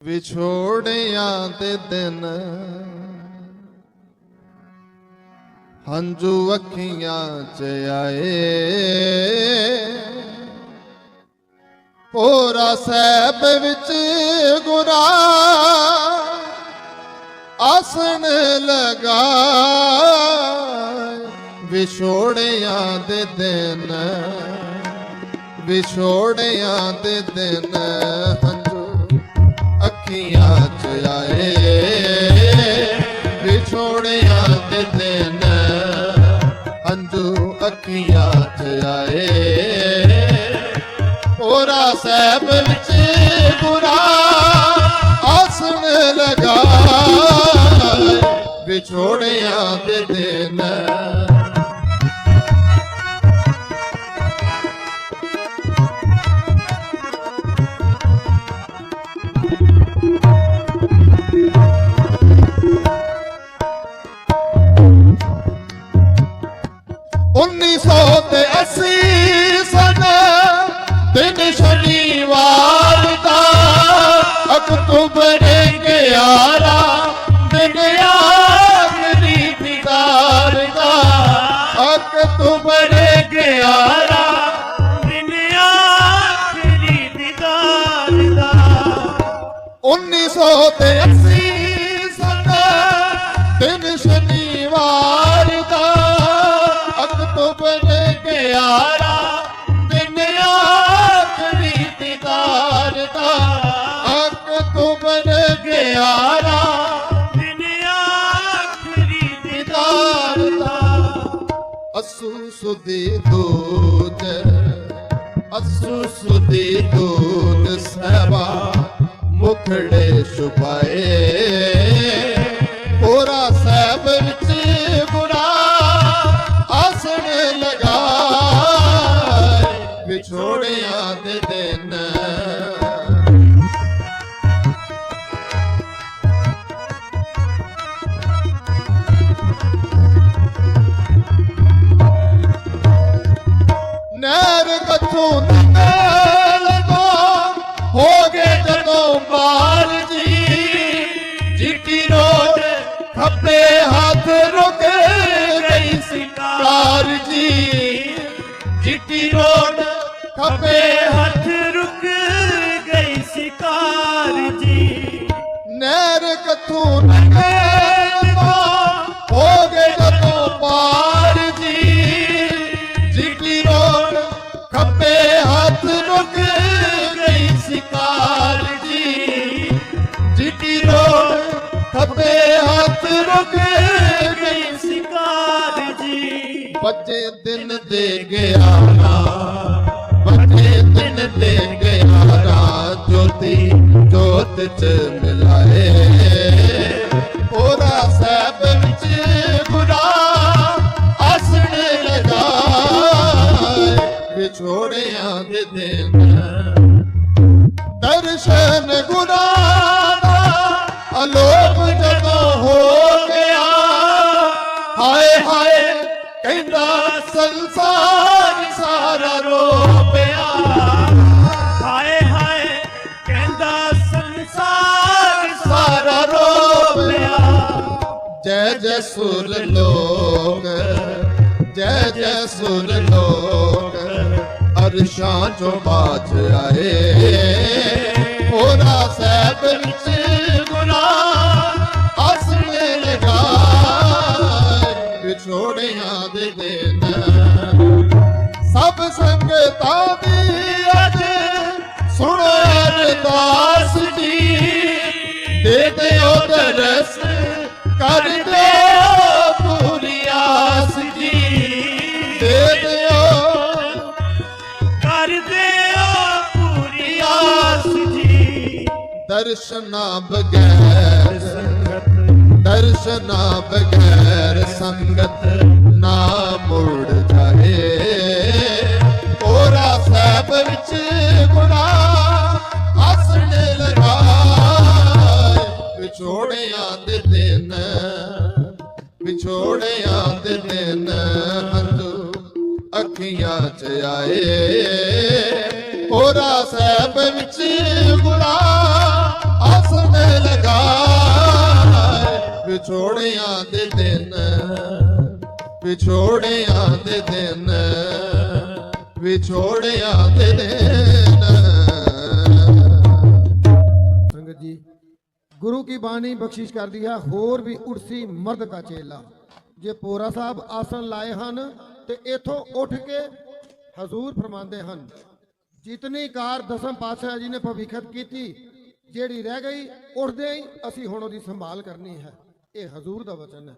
ਵਿਛੋੜਿਆਂ ਦੇ ਦਿਨ। ਹੰਝੂ ਅੱਖੀਆਂ ਚ ਆਏ। ਪੋਰਾ ਸਾਹਿਬ ਵਿੱਚ ਗੁਰਾ ਆਸਣ ਲਗਾ ਵਿਛੋੜਿਆਂ ਦੇ ਦਿਨ, ਵਿਛੋੜਿਆਂ ਦੇ ਦਿਨ। ਹੰਝੂ ਅੱਖੀਆਂ ਚ ਆਏ, ਵਿਛੋੜਿਆਂ ਦੇ ਦਿਨ ਹੰਝੂ ਅੱਖੀਆਂ ਚ ਆਏ। ਪੋਰਾ ਸਾਹਿਬ ਵਿੱਚ ਬੁਰਾ ਆਸਣ ਲਗਾ। ਵਿਛੋੜਿਆਂ ਦੇ ਦਿਨ ਤੇ ਅੱਸੀ ਸਨ ਦਿਨ ਸ਼ਨੀਵਾਰ ਦਾ ਅਕਤੂਬਰ 11 ਦਿਨ ਆਖਰੀ ਦੀਦਾਰ ਦਾ ਅਕਤੂਬਰ 11 ਦਿਨ ਆਖਰੀ ਦੀਦਾਰ ਦਾ। 1980 ਸਨ ਦਿਨ ਸ਼ਨੀਵਾਰ ਦਾ ਅਕਤੂਬਰ 11 ਦਿਨ ਆਖਰੀ ਦੀਦਾਰ ਦਾ ਅਕਤੂਬਰ 11 ਦਿਨ ਆਖਰੀ ਦੀਦਾਰ ਦਾ ਅਸੂ ਸੁਦੀ ਦੂਤ ਅਸੂ ਸੁਦੀ ਦੂਤ ਸਹਿਬਾ, ਮੁਖੜੇ ਛੁਪਾਏ। ਪੂਰਾ ਸਾਹਿਬ ਦਿਨ। ਨਹਿਰ ਕਥੋਂ ਨਿਕਲ ਲਗੋ, ਹੋ ਗਏ ਜਦੋਂ ਬਾਲ ਜੀ। ਜਿੱਟੀ ਰੋਡ ਖੱਬੇ ਹੱਥ ਰੁਕ ਰਹੀ ਸੀ ਕਾਰ ਜੀ। ਜਿੱਟੀ ਰੋਡ ਖੱਬੇ ਹੱਥ ਰੁਕ ਗਈ ਸਿਕਾਰ ਜੀ। ਨਹਿਰ ਕਥੋਂ ਨਿਕਲ ਹੋ ਗਏ ਜਦੋਂ ਪਾਰ ਜੀ। ਜਿੱਟੀ ਰੋਡ ਖੱਬੇ ਹੱਥ ਰੁਕ ਗਈ ਸਿਕਾਰ ਜੀ। ਜਿੱਟੀ ਰੋਡ ਖੱਬੇ ਹੱਥ ਰੁਕ ਗਈ ਸਿਕਾਰ ਜੀ। ਬੱਚੇ ਦਿਨ ਦੇ ਗਿਆ ਬੱਚੇ ਦਿਨ ਦੇ ਗਿਆ ਰਾਤ ਜੋਤੀ ਜੋਤ ਚ ਮਿਲਾਏ ਜੈ ਜੈ ਸੁਰ ਲੋਕ, ਜੈ ਜੈ ਸੁਰ ਲੋਕ, ਅਰਸ਼ਾਂ ਚੋਂ ਬਾਜ ਆਏ। ਹੋਰਾ ਸਾਹਿਬ ਵਿੱਚ ਗੁਨਾ ਅਸਲ ਲਗਾਏ, ਵਿਛੋੜਿਆਂ ਦੇ ਦਿਨ ਸਭ ਸੰਗਤਾਂ ਦੀ ਅੱਜ ਸੁਣੋ ਅਰਦਾਸ ਜੀ। ਦੇ ਦਿਓ ਦਰਸ ਕਰ ਦਿਓ ਪੂਰੀ ਆਸ ਜੀ। ਦੇ ਦਿਓ। ਪੂਰੀ ਆਸ ਜੀ। ਦਰਸ਼ਨਾ ਬਗੈਰ ਦਰਸ਼ਨਾ ਬਗੈਰ ਸੰਗਤ। ਅੱਖੀਆਂ 'ਚ ਆਏ। ਹੋਰਾ ਸਾਹਿਬ ਵਿੱਚ ਗੁਣਾ ਆਸਨ ਲਗਾਏ। ਵਿਛੋੜਿਆਂ ਦੇ ਦਿਨ, ਵਿਛੋੜਿਆਂ ਦੇ ਦਿਨ, ਵਿਛੋੜਿਆਂ ਦੇ ਦਿਨ। ਸੰਗਤ ਜੀ, ਗੁਰੂ ਕੀ ਬਾਣੀ ਬਖਸ਼ਿਸ਼ ਕਰਦੀ ਹੈ ਹੋਰ ਵੀ ਉਰਸੀ ਮਰਦ ਕਾ ਚੇਲਾ। ਜੇ ਪੋਰਾ ਸਾਹਿਬ ਆਸਣ ਲਾਏ ਹਨ ਤੇ ਇਥੋਂ ਉੱਠ ਕੇ ਹਜ਼ੂਰ ਫਰਮਾਉਂਦੇ ਹਨ, ਜਿਤਨੀ ਕਾਰ ਦਸਮ ਪਾਤਸ਼ਾਹ ਜੀ ਨੇ ਭਵਿੱਖਤ ਕੀਤੀ, ਜਿਹੜੀ ਰਹਿ ਗਈ, ਉੱਠਦੇ ਹੀ ਅਸੀਂ ਹੁਣ ਉਹਦੀ ਸੰਭਾਲ ਕਰਨੀ ਹੈ। ਇਹ ਹਜ਼ੂਰ ਦਾ ਵਚਨ ਹੈ।